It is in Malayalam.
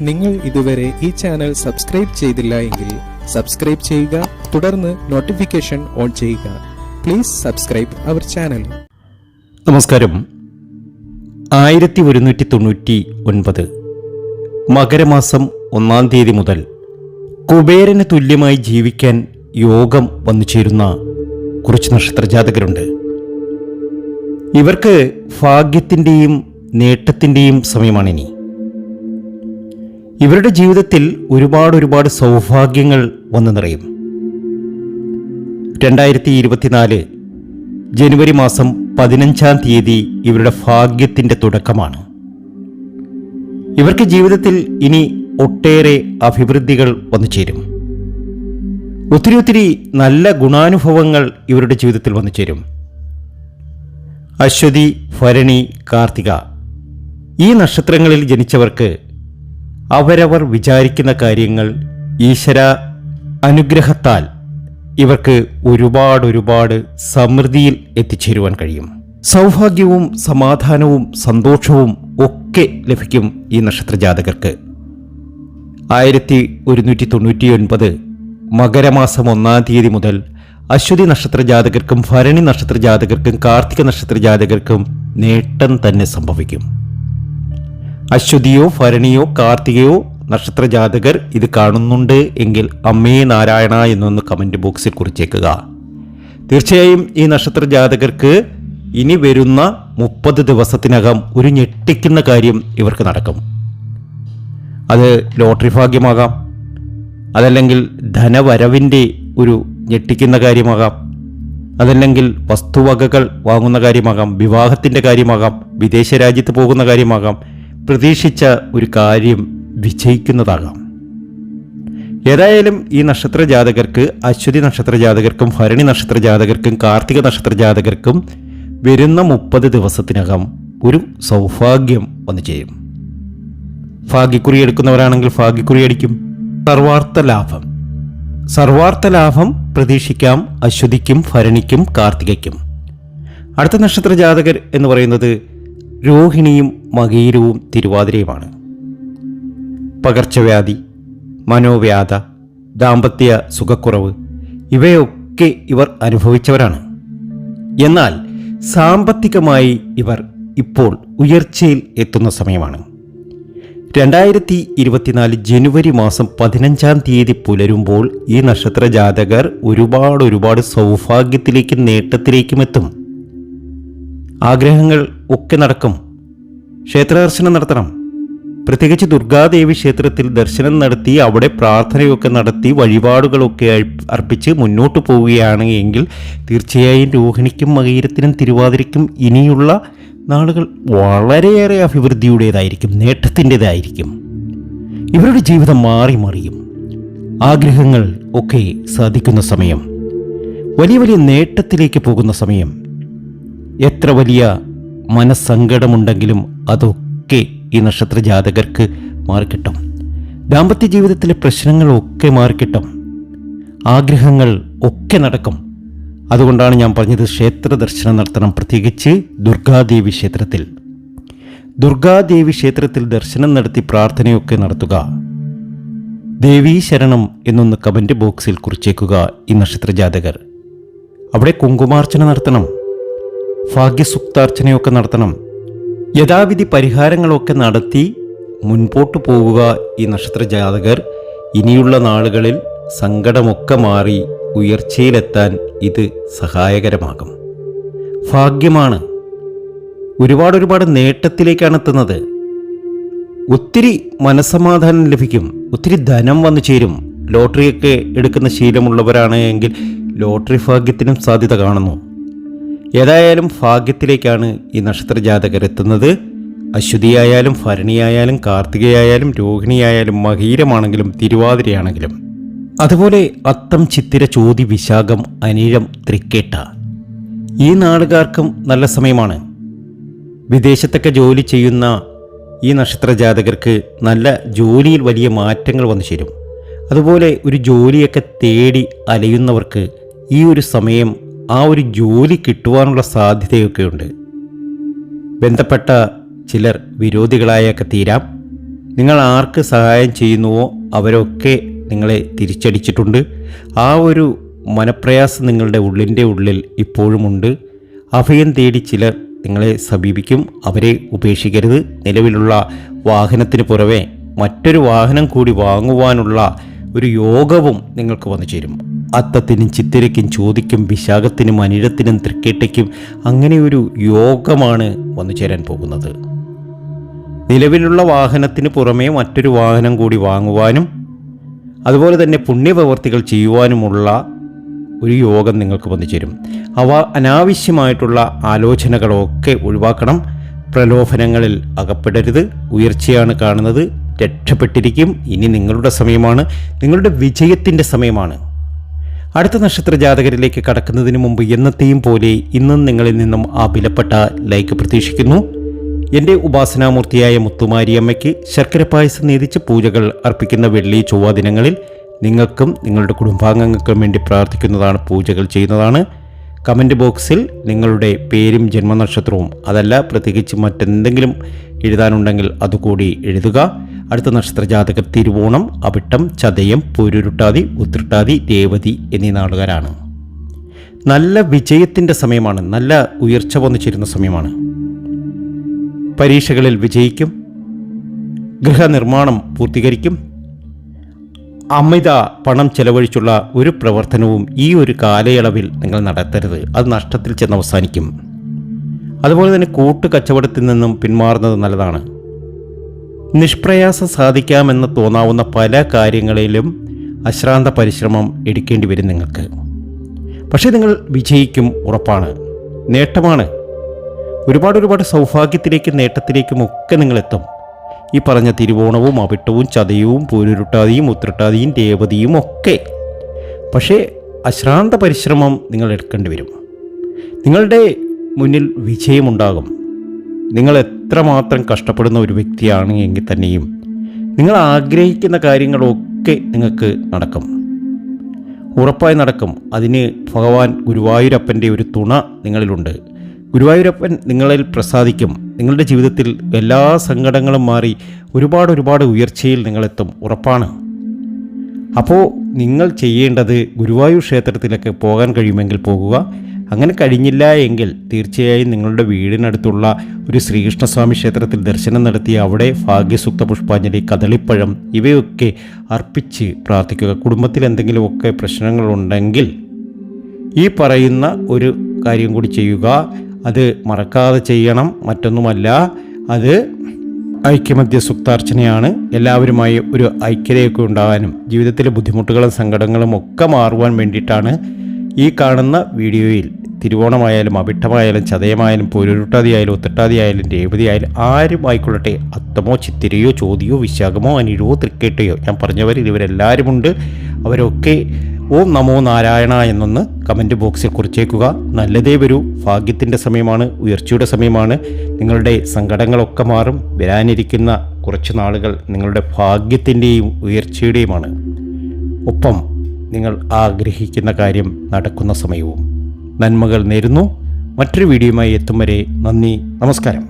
നിങ്ങൾ ഇതുവരെ ഈ ചാനൽ സബ്സ്ക്രൈബ് ചെയ്തില്ല എങ്കിൽ സബ്സ്ക്രൈബ് ചെയ്യുക തുടർന്ന് നോട്ടിഫിക്കേഷൻ ഓൺ ചെയ്യുക. പ്ലീസ് സബ്സ്ക്രൈബ് അവർ ചാനൽ നമസ്കാരം. ആയിരത്തി ഒരുന്നൂറ്റി തൊണ്ണൂറ്റി ഒൻപത് മകരമാസം ഒന്നാം തീയതി മുതൽ കുബേരന് തുല്യമായി ജീവിക്കാൻ യോഗം വന്നു ചേരുന്ന കുറച്ച് നക്ഷത്രജാതകരുണ്ട്. ഇവർക്ക് ഭാഗ്യത്തിന്റെയും നേട്ടത്തിന്റെയും സമയമാണിനി. ഇവരുടെ ജീവിതത്തിൽ ഒരുപാട് ഒരുപാട് സൗഭാഗ്യങ്ങൾ വന്നു നിറയും. രണ്ടായിരത്തി ഇരുപത്തിനാല് ജനുവരി മാസം പതിനഞ്ചാം തീയതി ഇവരുടെ ഭാഗ്യത്തിന്റെ തുടക്കമാണ്. ഇവർക്ക് ജീവിതത്തിൽ ഇനി ഒട്ടേറെ അഭിവൃദ്ധികൾ വന്നു ചേരും. ഒത്തിരി ഒത്തിരി നല്ല ഗുണാനുഭവങ്ങൾ ഇവരുടെ ജീവിതത്തിൽ വന്നു ചേരും. അശ്വതി ഭരണി കാർത്തിക ഈ നക്ഷത്രങ്ങളിൽ ജനിച്ചവർക്ക് അവരവർ വിചാരിക്കുന്ന കാര്യങ്ങൾ ഈശ്വര അനുഗ്രഹത്താൽ ഇവർക്ക് ഒരുപാട് ഒരുപാട് സമൃദ്ധിയിൽ എത്തിച്ചേരുവാൻ കഴിയും. സൗഭാഗ്യവും സമാധാനവും സന്തോഷവും ഒക്കെ ലഭിക്കും ഈ നക്ഷത്രജാതകർക്ക്. ആയിരത്തി ഒരുന്നൂറ്റി തൊണ്ണൂറ്റി ഒൻപത് മകരമാസം ഒന്നാം തീയതി മുതൽ അശ്വതി നക്ഷത്ര ജാതകർക്കും ഭരണി നക്ഷത്ര ജാതകർക്കും കാർത്തിക നക്ഷത്ര ജാതകർക്കും നേട്ടം തന്നെ സംഭവിക്കും. അശ്വതിയോ ഭരണിയോ കാർത്തികയോ നക്ഷത്ര ജാതകർ ഇത് കാണുന്നുണ്ട് എങ്കിൽ അമ്മേ നാരായണ എന്നൊന്ന് കമന്റ് ബോക്സിൽ കുറിച്ചേക്കുക. തീർച്ചയായും ഈ നക്ഷത്ര ജാതകർക്ക് ഇനി വരുന്ന മുപ്പത് ദിവസത്തിനകം ഒരു ഞെട്ടിക്കുന്ന കാര്യം ഇവർക്ക് നടക്കും. അത് ലോട്ടറി ഭാഗ്യമാകാം. അതല്ലെങ്കിൽ ധനവരവിന്റെ ഒരു ഞെട്ടിക്കുന്ന കാര്യമാകാം. അതല്ലെങ്കിൽ വസ്തുവകകൾ വാങ്ങുന്ന കാര്യമാകാം വിവാഹത്തിന്റെ കാര്യമാകാം വിദേശ രാജ്യത്ത് പോകുന്ന കാര്യമാകാം പ്രതീക്ഷിച്ച ഒരു കാര്യം വിജയിക്കുന്നതാകാം. ഏതായാലും ഈ നക്ഷത്ര ജാതകർക്ക് അശ്വതി നക്ഷത്ര ജാതകർക്കും ഭരണി നക്ഷത്ര ജാതകർക്കും കാർത്തിക നക്ഷത്ര ജാതകർക്കും വരുന്ന മുപ്പത് ദിവസത്തിനകം ഒരു സൗഭാഗ്യം വന്നു ചെയ്യും ഭാഗ്യക്കുറി എടുക്കുന്നവരാണെങ്കിൽ ഭാഗ്യക്കുറി അടിക്കും. സർവാർത്ഥ ലാഭം സർവാർത്ഥ ലാഭം പ്രതീക്ഷിക്കാം അശ്വതിക്കും ഭരണിക്കും കാർത്തികയ്ക്കും. അടുത്ത നക്ഷത്ര ജാതകർ എന്ന് പറയുന്നത് രോഹിണിയും മകീരവും തിരുവാതിരയുമാണ്. പകർച്ചവ്യാധി മനോവ്യാധ ദാമ്പത്യ സുഖക്കുറവ് ഇവയൊക്കെ ഇവർ അനുഭവിച്ചവരാണ്. എന്നാൽ സാമ്പത്തികമായി ഇവർ ഇപ്പോൾ ഉയർച്ചയിൽ എത്തുന്ന സമയമാണ്. രണ്ടായിരത്തി ഇരുപത്തിനാല് ജനുവരി മാസം പതിനഞ്ചാം തീയതി പുലരുമ്പോൾ ഈ നക്ഷത്ര ജാതകർ ഒരുപാട് ഒരുപാട് സൗഭാഗ്യത്തിലേക്കും നേട്ടത്തിലേക്കും എത്തും ആഗ്രഹങ്ങൾ ഒക്കെ നടക്കും. ക്ഷേത്രദർശനം നടത്തണം. പ്രത്യേകിച്ച് ദുർഗാദേവി ക്ഷേത്രത്തിൽ ദർശനം നടത്തി അവിടെ പ്രാർത്ഥനയൊക്കെ നടത്തി വഴിപാടുകളൊക്കെ അർപ്പിച്ച് മുന്നോട്ട് പോവുകയാണ് എങ്കിൽ തീർച്ചയായും രോഹിണിക്കും മകീരത്തിനും തിരുവാതിരയ്ക്കും ഇനിയുള്ള നാളുകൾ വളരെയേറെ അഭിവൃദ്ധിയുടേതായിരിക്കും നേട്ടത്തിന്റെതായിരിക്കും. ഇവരുടെ ജീവിതം മാറി മറിയും. ആഗ്രഹങ്ങൾ ഒക്കെ സാധിക്കുന്ന സമയം. വലിയ വലിയ നേട്ടത്തിലേക്ക് പോകുന്ന സമയം. എത്ര വലിയ മനസ്സങ്കടമുണ്ടെങ്കിലും അതൊക്കെ ഈ നക്ഷത്ര ജാതകർക്ക് മാറിക്കിട്ടും. ദാമ്പത്യ ജീവിതത്തിലെ പ്രശ്നങ്ങളൊക്കെ മാറിക്കിട്ടും. ആഗ്രഹങ്ങൾ ഒക്കെ നടക്കും. അതുകൊണ്ടാണ് ഞാൻ പറഞ്ഞത് ക്ഷേത്ര ദർശനം നടത്തണം പ്രത്യേകിച്ച് ദുർഗാദേവി ക്ഷേത്രത്തിൽ. ദുർഗാദേവി ക്ഷേത്രത്തിൽ ദർശനം നടത്തി പ്രാർത്ഥനയൊക്കെ നടത്തുക. ദേവീ ശരണം എന്നൊന്ന് കമന്റ് ബോക്സിൽ കുറിച്ചേക്കുക ഈ നക്ഷത്ര ജാതകർ അവിടെ കുങ്കുമാർച്ചന നടത്തണം. ഭാഗ്യസുക്താർച്ചനയൊക്കെ നടത്തണം. യഥാവിധി പരിഹാരങ്ങളൊക്കെ നടത്തി മുൻപോട്ട് പോവുക ഈ നക്ഷത്ര ജാതകർ ഇനിയുള്ള നാളുകളിൽ സങ്കടമൊക്കെ മാറി ഉയർച്ചയിലെത്താൻ ഇത് സഹായകരമാകും. ഭാഗ്യമാണ് ഒരുപാട് ഒരുപാട് നേട്ടത്തിലേക്കാണ് എത്തുന്നത്. ഒത്തിരി മനസ്സമാധാനം ലഭിക്കും ഒത്തിരി ധനം വന്നു ചേരും. ലോട്ടറിയൊക്കെ എടുക്കുന്ന ശീലമുള്ളവരാണ് എങ്കിൽ ലോട്ടറി ഭാഗ്യത്തിനും സാധ്യത കാണുന്നു. ഏതായാലും ഭാഗ്യത്തിലേക്കാണ് ഈ നക്ഷത്ര ജാതകർ എത്തുന്നത്. അശ്വതിയായാലും ഭരണിയായാലും കാർത്തികയായാലും രോഹിണിയായാലും മഹീരമാണെങ്കിലും തിരുവാതിരയാണെങ്കിലും അതുപോലെ അത്തം ചിത്തിര ചോതി വിശാഖം അനിഴം തൃക്കേട്ട. ഈ നാടുകാർക്കും നല്ല സമയമാണ്. വിദേശത്തൊക്കെ ജോലി ചെയ്യുന്ന ഈ നക്ഷത്ര ജാതകർക്ക് നല്ല ജോലിയിൽ വലിയ മാറ്റങ്ങൾ വന്നു ചേരും. അതുപോലെ ഒരു ജോലിയൊക്കെ തേടി അലയുന്നവർക്ക് ഈ ഒരു സമയം ആ ഒരു ജോലി കിട്ടുവാനുള്ള സാധ്യതയൊക്കെയുണ്ട് ബന്ധപ്പെട്ട ചിലർ വിരോധികളായൊക്കെ തീരാം. നിങ്ങൾ ആർക്ക് സഹായം ചെയ്യുന്നുവോ അവരൊക്കെ നിങ്ങളെ തിരിച്ചടിച്ചിട്ടുണ്ട്. ആ ഒരു മനപ്രയാസം നിങ്ങളുടെ ഉള്ളിന്റെ ഉള്ളിൽ ഇപ്പോഴുമുണ്ട് അഭയം തേടി ചിലർ നിങ്ങളെ സമീപിക്കും. അവരെ ഉപേക്ഷിക്കരുത്. നിലവിലുള്ള വാഹനത്തിന് പുറമെ മറ്റൊരു വാഹനം കൂടി വാങ്ങുവാനുള്ള ഒരു യോഗവും നിങ്ങൾക്ക് വന്നു ചേരും. അത്തത്തിനും ചിത്തിരയ്ക്കും ചോദിക്കും വിശാഖത്തിനും അനിഴത്തിനും തൃക്കേട്ടയ്ക്കും അങ്ങനെ ഒരു യോഗമാണ് വന്നു ചേരാൻ പോകുന്നത്. നിലവിലുള്ള വാഹനത്തിന് പുറമേ മറ്റൊരു വാഹനം കൂടി വാങ്ങുവാനും അതുപോലെ തന്നെ പുണ്യപ്രവർത്തികൾ ചെയ്യുവാനുമുള്ള ഒരു യോഗം നിങ്ങൾക്ക് വന്നു ചേരും അവ അനാവശ്യമായിട്ടുള്ള ആലോചനകളൊക്കെ ഒഴിവാക്കണം. പ്രലോഭനങ്ങളിൽ അകപ്പെടരുത്. ഉയർച്ചയാണ് കാണുന്നത്. രക്ഷപ്പെട്ടിരിക്കും. ഇനി നിങ്ങളുടെ സമയമാണ്. നിങ്ങളുടെ വിജയത്തിന്റെ സമയമാണ്. അടുത്ത നക്ഷത്ര ജാതകരിലേക്ക് കടക്കുന്നതിന് മുമ്പ് എന്നത്തെയും പോലെ ഇന്നും നിങ്ങളിൽ നിന്നും ആ വിലപ്പെട്ട ലൈക്ക് പ്രതീക്ഷിക്കുന്നു. എന്റെ ഉപാസനാമൂർത്തിയായ മുത്തുമാരിയമ്മയ്ക്ക് ശർക്കര പായസം നീതിച്ച് പൂജകൾ അർപ്പിക്കുന്ന വെള്ളി ചൊവ്വ ദിനങ്ങളിൽ നിങ്ങൾക്കും നിങ്ങളുടെ കുടുംബാംഗങ്ങൾക്കും വേണ്ടി പ്രാർത്ഥിക്കുന്നതാണ് പൂജകൾ ചെയ്യുന്നതാണ്. കമന്റ് ബോക്സിൽ നിങ്ങളുടെ പേരും ജന്മനക്ഷത്രവും അതല്ല പ്രത്യേകിച്ച് മറ്റെന്തെങ്കിലും എഴുതാനുണ്ടെങ്കിൽ അതുകൂടി എഴുതുക. അടുത്ത നക്ഷത്ര ജാതകർ തിരുവോണം അവിട്ടം ചതയം പൊരുരുട്ടാതി ഉത്രട്ടാതി രേവതി എന്നീ നാളുകാരാണ്. നല്ല വിജയത്തിന്റെ സമയമാണ് നല്ല ഉയർച്ച വന്നു ചേരുന്ന സമയമാണ്. പരീക്ഷകളിൽ വിജയിക്കും. ഗൃഹനിർമ്മാണം പൂർത്തീകരിക്കും. അമിത പണം ചെലവഴിച്ചുള്ള ഒരു പ്രവർത്തനവും ഈ ഒരു കാലയളവിൽ നിങ്ങൾ നടത്തരുത്. അത് നഷ്ടത്തിൽ ചെന്ന് അവസാനിക്കും. അതുപോലെ തന്നെ കൂട്ടു കച്ചവടത്തിൽ നിന്നും പിന്മാറുന്നത് നല്ലതാണ്. നിഷ്പ്രയാസം സാധിക്കാമെന്ന് തോന്നാവുന്ന പല കാര്യങ്ങളിലും അശ്രാന്ത പരിശ്രമം എടുക്കേണ്ടി വരും നിങ്ങൾക്ക്. പക്ഷേ നിങ്ങൾ വിജയിക്കും ഉറപ്പാണ്. നേട്ടമാണ്. ഒരുപാട് ഒരുപാട് സൗഭാഗ്യത്തിലേക്കും നേട്ടത്തിലേക്കും ഒക്കെ നിങ്ങളെത്തും. ഈ പറഞ്ഞ തിരുവോണവും അവിട്ടവും ചതയവും പൂരുരുട്ടാതിയും ഉത്രട്ടാതിയും രേവതിയും ഒക്കെ. പക്ഷേ അശ്രാന്ത പരിശ്രമം നിങ്ങൾ എടുക്കേണ്ടി വരും. നിങ്ങളുടെ മുന്നിൽ വിജയമുണ്ടാകും. നിങ്ങൾ എത്രമാത്രം കഷ്ടപ്പെടുന്ന ഒരു വ്യക്തിയാണ് എങ്കിൽ തന്നെയും നിങ്ങൾ ആഗ്രഹിക്കുന്ന കാര്യങ്ങളൊക്കെ നിങ്ങൾക്ക് നടക്കും. ഉറപ്പായി നടക്കും. അതിന് ഭഗവാൻ ഗുരുവായൂരപ്പന്റെ ഒരു തുണ നിങ്ങളിലുണ്ട്. ഗുരുവായൂരപ്പൻ നിങ്ങളിൽ പ്രസാദിക്കും. നിങ്ങളുടെ ജീവിതത്തിൽ എല്ലാ സങ്കടങ്ങളും മാറി ഒരുപാട് ഒരുപാട് ഉയർച്ചയിൽ നിങ്ങളെത്തും. ഉറപ്പാണ്. അപ്പോൾ നിങ്ങൾ ചെയ്യേണ്ടത് ഗുരുവായൂർ ക്ഷേത്രത്തിലൊക്കെ പോകാൻ കഴിയുമെങ്കിൽ പോകുക. അങ്ങനെ കഴിഞ്ഞില്ല എങ്കിൽ തീർച്ചയായും നിങ്ങളുടെ വീടിനടുത്തുള്ള ഒരു ശ്രീകൃഷ്ണസ്വാമി ക്ഷേത്രത്തിൽ ദർശനം നടത്തി അവിടെ ഭാഗ്യസുക്ത പുഷ്പാഞ്ജലി കദളിപ്പഴം ഇവയൊക്കെ അർപ്പിച്ച് പ്രാർത്ഥിക്കുക. കുടുംബത്തിൽ എന്തെങ്കിലുമൊക്കെ പ്രശ്നങ്ങളുണ്ടെങ്കിൽ ഈ പറയുന്ന ഒരു കാര്യം കൂടി ചെയ്യുക. അത് മറക്കാതെ ചെയ്യണം മറ്റൊന്നുമല്ല. അത് ഐക്യമധ്യ സുക്താർച്ചനയാണ്. എല്ലാവരുമായി ഒരു ഐക്യതയൊക്കെ ഉണ്ടാകാനും ജീവിതത്തിലെ ബുദ്ധിമുട്ടുകളും സങ്കടങ്ങളും ഒക്കെ മാറുവാൻ വേണ്ടിയിട്ടാണ് ഈ കാണുന്ന വീഡിയോയിൽ തിരുവോണമായാലും അവിട്ടമായാലും ചതയമായാലും പൊരുരുട്ടാതിയായാലും ഒത്തിട്ടാതിയായാലും രേവതിയായാലും ആരും ആയിക്കൊള്ളട്ടെ അത്തമോ ചിത്തിരയോ ചോതിയോ വിശാഖമോ അനിഴവോ തൃക്കേട്ടയോ? ഞാൻ പറഞ്ഞവരിൽ ഇവരെല്ലാവരുമുണ്ട്. അവരൊക്കെ ഓം നമോ നാരായണ എന്നൊന്ന് കമന്റ് ബോക്സിൽ കുറിച്ചേക്കുക. നല്ലതേ വരൂ. ഭാഗ്യത്തിന്റെ സമയമാണ് ഉയർച്ചയുടെ സമയമാണ്. നിങ്ങളുടെ സങ്കടങ്ങളൊക്കെ മാറും. വരാനിരിക്കുന്ന കുറച്ച് നാളുകൾ നിങ്ങളുടെ ഭാഗ്യത്തിന്റെയും ഉയർച്ചയുടെയുമാണ്. ഒപ്പം നിങ്ങൾ ആഗ്രഹിക്കുന്ന കാര്യം നടക്കുന്ന സമയവും. നന്മകൾ നേരുന്നു. മറ്റൊരു വീഡിയോയുമായി എത്തും വരെ നന്ദി. നമസ്കാരം.